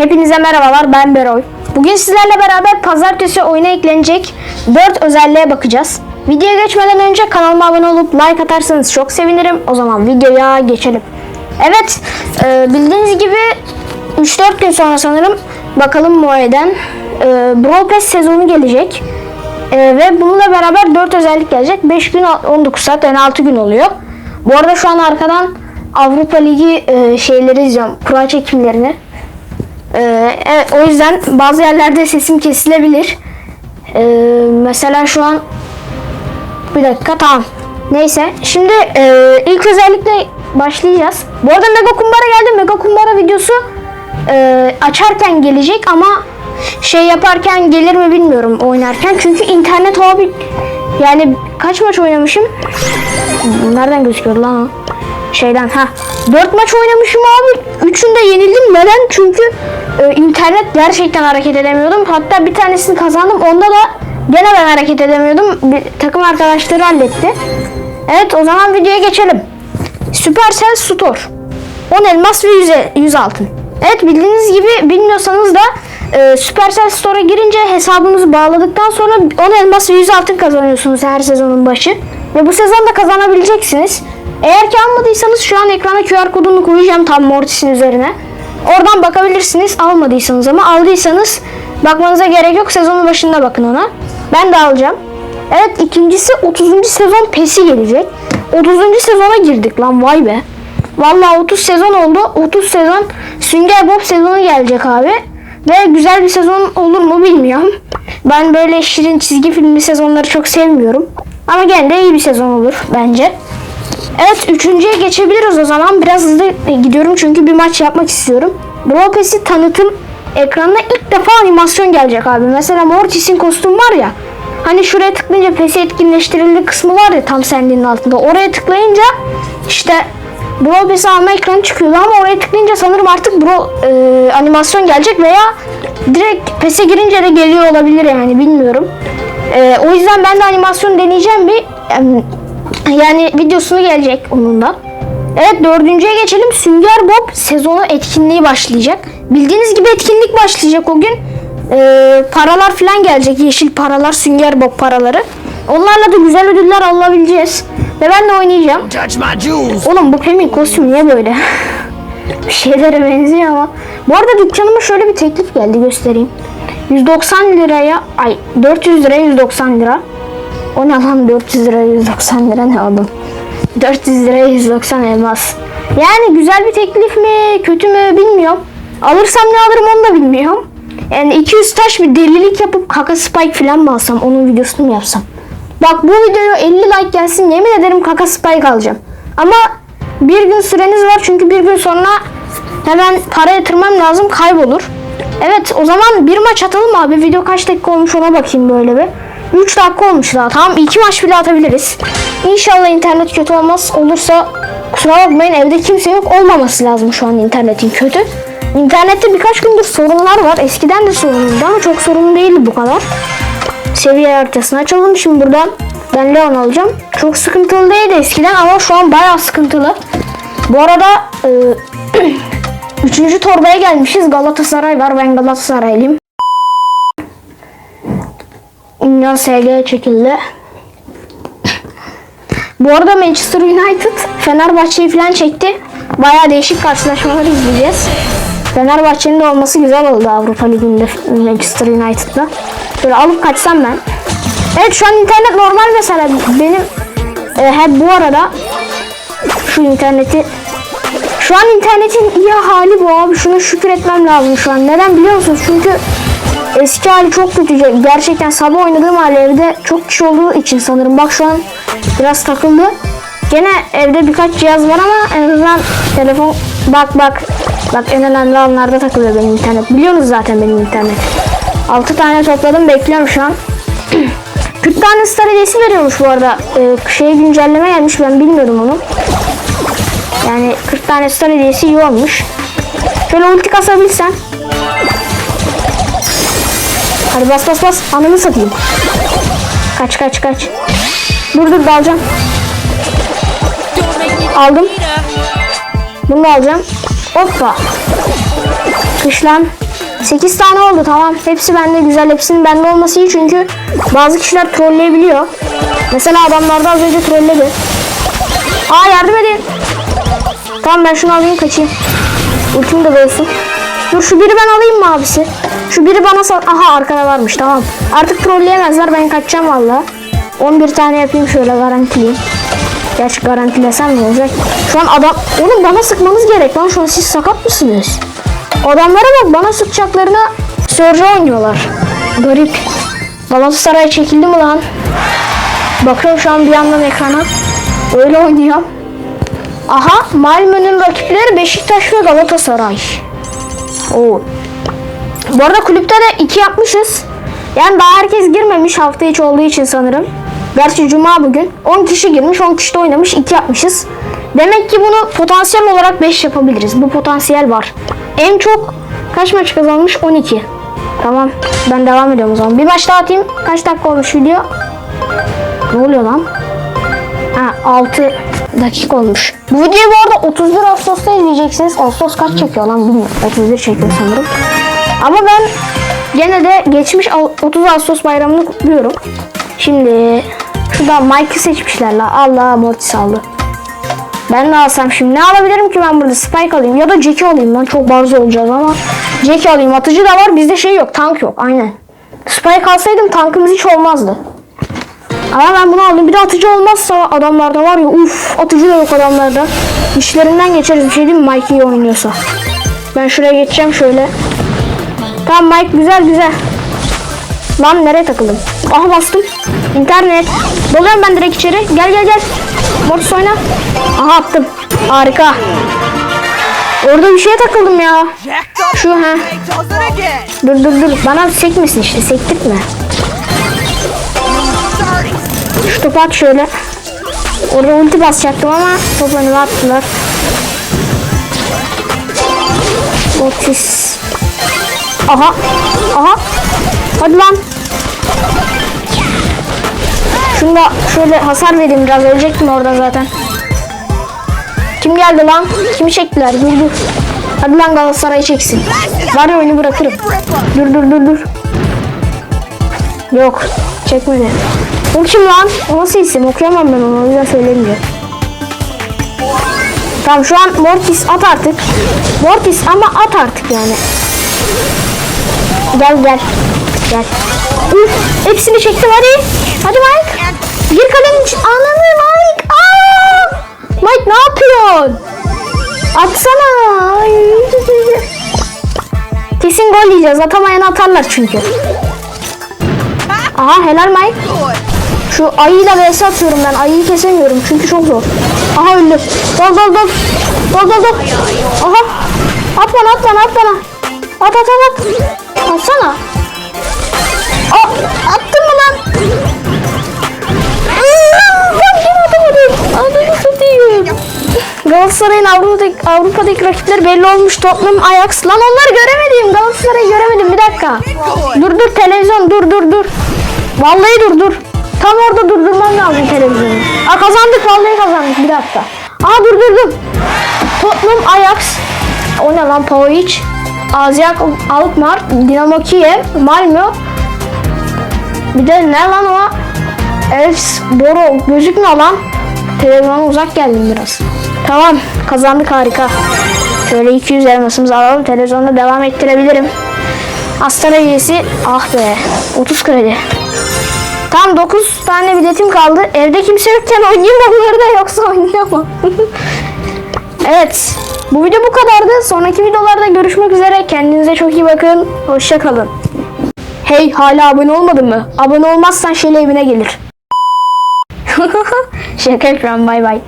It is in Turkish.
Hepinize merhabalar ben Beroy. Bugün sizlerle beraber pazartesi oyuna eklenecek 4 özelliğe bakacağız. Videoya geçmeden önce kanalıma abone olup like atarsanız çok sevinirim. O zaman videoya geçelim. Evet e, bildiğiniz gibi 3-4 gün sonra sanırım bakalım Moe'den e, Brawl Pass sezonu gelecek. E, ve bununla beraber 4 özellik gelecek. 5 gün 19 saat yani 6 gün oluyor. Bu arada şu an arkadan Avrupa Ligi e, şeyleri izliyorum. Kura çekimlerini. Ee, evet, o yüzden bazı yerlerde sesim kesilebilir. Ee, mesela şu an bir dakika tamam. Neyse şimdi e, ilk özellikle başlayacağız. Bu arada Mega Kumbara geldi. Mega Kumbara videosu e, açarken gelecek ama şey yaparken gelir mi bilmiyorum oynarken. Çünkü internet abi yani kaç maç oynamışım? Nereden gözüküyor lan? Şeyden ha. 4 maç oynamışım abi. Üçünde yenildim. Neden? Çünkü e, internet gerçekten hareket edemiyordum. Hatta bir tanesini kazandım. Onda da gene ben hareket edemiyordum. Bir, takım arkadaşları halletti. Evet o zaman videoya geçelim. Supercell Store. 10 elmas ve 100, e- 100 altın. Evet bildiğiniz gibi bilmiyorsanız da e, Supercell Store'a girince hesabınızı bağladıktan sonra 10 elmas ve 100 altın kazanıyorsunuz her sezonun başı. Ve bu sezon da kazanabileceksiniz. Eğer ki almadıysanız şu an ekrana QR kodunu koyacağım tam Mortis'in üzerine. Oradan bakabilirsiniz almadıysanız ama aldıysanız bakmanıza gerek yok sezonun başında bakın ona. Ben de alacağım. Evet ikincisi 30. sezon PES'i gelecek. 30. sezona girdik lan vay be. Vallahi 30 sezon oldu. 30 sezon Sünger Bob sezonu gelecek abi. Ve güzel bir sezon olur mu bilmiyorum. Ben böyle şirin çizgi filmli sezonları çok sevmiyorum. Ama gene de iyi bir sezon olur bence. Evet üçüncüye geçebiliriz o zaman. Biraz hızlı gidiyorum çünkü bir maç yapmak istiyorum. Pass'i tanıtım ekranına ilk defa animasyon gelecek abi. Mesela Mortis'in kostüm var ya. Hani şuraya tıklayınca PES'i etkinleştirildi kısmı var ya tam sendinin altında. Oraya tıklayınca işte Brawl Pass'i alma ekranı çıkıyordu ama oraya tıklayınca sanırım artık Brawl e, animasyon gelecek veya direkt PES'e girince de geliyor olabilir yani bilmiyorum. E, o yüzden ben de animasyon deneyeceğim bir yani videosunu gelecek onun da. Evet dördüncüye geçelim. Sünger Bob sezonu etkinliği başlayacak. Bildiğiniz gibi etkinlik başlayacak o gün. Ee, paralar falan gelecek. Yeşil paralar, Sünger Bob paraları. Onlarla da güzel ödüller alabileceğiz. Ve ben de oynayacağım. Oğlum bu Pem'in kostümü niye böyle? bir şeylere benziyor ama. Bu arada dükkanıma şöyle bir teklif geldi göstereyim. 190 liraya, ay 400 liraya 190 lira. O ne lan 400 liraya 190 lira ne oğlum? 400 liraya 190 elmas. Yani güzel bir teklif mi, kötü mü bilmiyorum. Alırsam ne alırım onu da bilmiyorum. Yani 200 taş bir delilik yapıp kaka spike falan mı alsam, onun videosunu mu yapsam? Bak bu videoya 50 like gelsin yemin ederim kaka spike alacağım. Ama bir gün süreniz var çünkü bir gün sonra hemen para yatırmam lazım kaybolur. Evet o zaman bir maç atalım abi. Video kaç dakika olmuş ona bakayım böyle bir. 3 dakika olmuş daha. Tamam iki maç bile atabiliriz. İnşallah internet kötü olmaz. Olursa kusura bakmayın evde kimse yok. Olmaması lazım şu an internetin kötü. İnternette birkaç gündür sorunlar var. Eskiden de sorunluydu ama çok sorun değildi bu kadar. Seviye haritasını açalım. Şimdi buradan ben Leon alacağım. Çok sıkıntılı değildi eskiden ama şu an bayağı sıkıntılı. Bu arada e, üçüncü torbaya gelmişiz. Galatasaray var. Ben Galatasaraylıyım. Union SG çekildi. Bu arada Manchester United Fenerbahçe'yi falan çekti. Bayağı değişik karşılaşmalar izleyeceğiz. Fenerbahçe'nin de olması güzel oldu Avrupa Ligi'nde Manchester United'da. Böyle alıp kaçsam ben. Evet şu an internet normal mesela benim e, hep bu arada şu interneti şu an internetin iyi hali bu abi. Şuna şükür etmem lazım şu an. Neden biliyor musunuz? Çünkü eski hali çok kötü. Gerçekten sabah oynadığım hali evde çok kişi olduğu için sanırım. Bak şu an biraz takıldı. Gene evde birkaç cihaz var ama en azından telefon bak bak bak en önemli alanlarda takılıyor benim internet. Biliyorsunuz zaten benim internet. 6 tane topladım bekliyorum şu an. 40 tane star hediyesi veriyormuş bu arada. Ee, şeye güncelleme gelmiş ben bilmiyordum onu. Yani 40 tane star hediyesi iyi olmuş. Şöyle ulti kasabilsem. Hadi bas bas bas. Ananı satayım. Kaç kaç kaç. Dur dur dalacağım. Aldım. Bunu alacağım. Hoppa. Kış lan. 8 tane oldu tamam. Hepsi bende güzel. Hepsinin bende olması iyi çünkü bazı kişiler trolleyebiliyor. Mesela adamlarda az önce trolledi. Aa yardım edin. Tamam ben şunu alayım kaçayım. Ultim de dolsun. Dur şu biri ben alayım mı abisi? Şu biri bana sal... Aha arkada varmış tamam. Artık trolleyemezler ben kaçacağım valla. 11 tane yapayım şöyle garantileyim. Gerçi garantilesem ne olacak? Şu an adam... Oğlum bana sıkmanız gerek lan şu an siz sakat mısınız? Adamlara bak bana sıkacaklarına Sörce oynuyorlar. Garip. Galatasaray çekildi mi lan? Bakıyorum şu an bir yandan ekrana. Öyle oynuyor. Aha Malmö'nün rakipleri Beşiktaş ve Galatasaray. Oo. Bu arada kulüpte de iki yapmışız. Yani daha herkes girmemiş hafta içi olduğu için sanırım. Gerçi cuma bugün. 10 kişi girmiş 10 kişi de oynamış 2 yapmışız. Demek ki bunu potansiyel olarak 5 yapabiliriz. Bu potansiyel var. En çok kaç maç kazanmış? 12. Tamam ben devam ediyorum o zaman. Bir maç daha atayım. Kaç dakika olmuş video? Ne oluyor lan? Ha 6 dakika olmuş. Bu videoyu bu arada 31 Ağustos'ta izleyeceksiniz. Ağustos kaç çekiyor lan bilmiyorum. 31 çekiyor sanırım. Ama ben gene de geçmiş Ağ- 30 Ağustos bayramını kutluyorum. Şimdi şurada Mike'ı seçmişler la. Allah Mortis aldı. Ben ne alsam şimdi? Ne alabilirim ki ben burada? Spike alayım ya da Jackie alayım lan. Çok barzo olacağız ama. Jackie alayım. Atıcı da var. Bizde şey yok. Tank yok. Aynen. Spike alsaydım tankımız hiç olmazdı. Ama ben bunu aldım. Bir de atıcı olmazsa adamlarda var ya uf atıcı da yok adamlarda. İşlerinden geçeriz bir şey değil mi Mike iyi oynuyorsa. Ben şuraya geçeceğim şöyle. Tamam Mike güzel güzel. Lan nereye takıldım? Aha bastım. İnternet. Doluyorum ben direkt içeri. Gel gel gel. Mortis oyna. Aha attım. Harika. Orada bir şeye takıldım ya. Şu ha. Dur dur dur. Bana sekmesin işte. Sektirtme. Şu topu at şöyle. Orada ulti basacaktım ama top önüme attılar. Otis. Aha. Aha. Hadi lan. Şunu şöyle hasar vereyim biraz. Ölecektim orada zaten. Kim geldi lan? Kimi çektiler? Dur dur. Hadi lan Galatasaray çeksin. Var ya oyunu bırakırım. Dur dur dur dur. Yok. Çekmedi. O kim lan? O nasıl isim? Okuyamam ben onu. O yüzden söylemiyorum. Tamam şu an Mortis at artık. Mortis ama at artık yani. Gel gel. Gel. Uf, hepsini çektim hadi. Hadi Mike. Gir kalenin için. Ananı Mike. Aa! Mike ne yapıyorsun? Atsana. Ay. Kesin gol yiyeceğiz. Atamayan atarlar çünkü. Aha helal Mike. Şu ayıyla vs atıyorum ben. Ayıyı kesemiyorum çünkü çok zor. Aha öldü. Dol dol dol. Dol dol dol. Aha. At bana at bana. At at at at. Atsana. Aa, attın mı lan? Adını satayım. Galatasaray'ın Avrupa'daki, Avrupa'daki rakipleri belli olmuş. Tottenham, Ajax. Lan onları göremedim. Galatasaray'ı göremedim. Bir dakika. Dur dur televizyon dur dur dur. Vallahi dur dur. Tam orada durdurmam lazım televizyonu. Aa kazandık vallahi kazandık. Bir dakika. Aa dur dur dur. Tottenham, Ajax. O ne lan Pauic? Azyak Alkmaar, Dinamo Kiev, Malmö. Bir de ne lan o? Elfs, Boro gözükmüyor lan. Televizyona uzak geldim biraz. Tamam kazandık harika. Şöyle 200 elmasımızı alalım. Televizyonda devam ettirebilirim. Astara üyesi ah be 30 kredi. Tam 9 tane biletim kaldı. Evde kimse yokken oynayayım onları da yoksa oynayamam. evet. Bu video bu kadardı. Sonraki videolarda görüşmek üzere. Kendinize çok iyi bakın. Hoşçakalın. Hey hala abone olmadın mı? Abone olmazsan Şeli evine gelir. Şaka yapıyorum bay bay.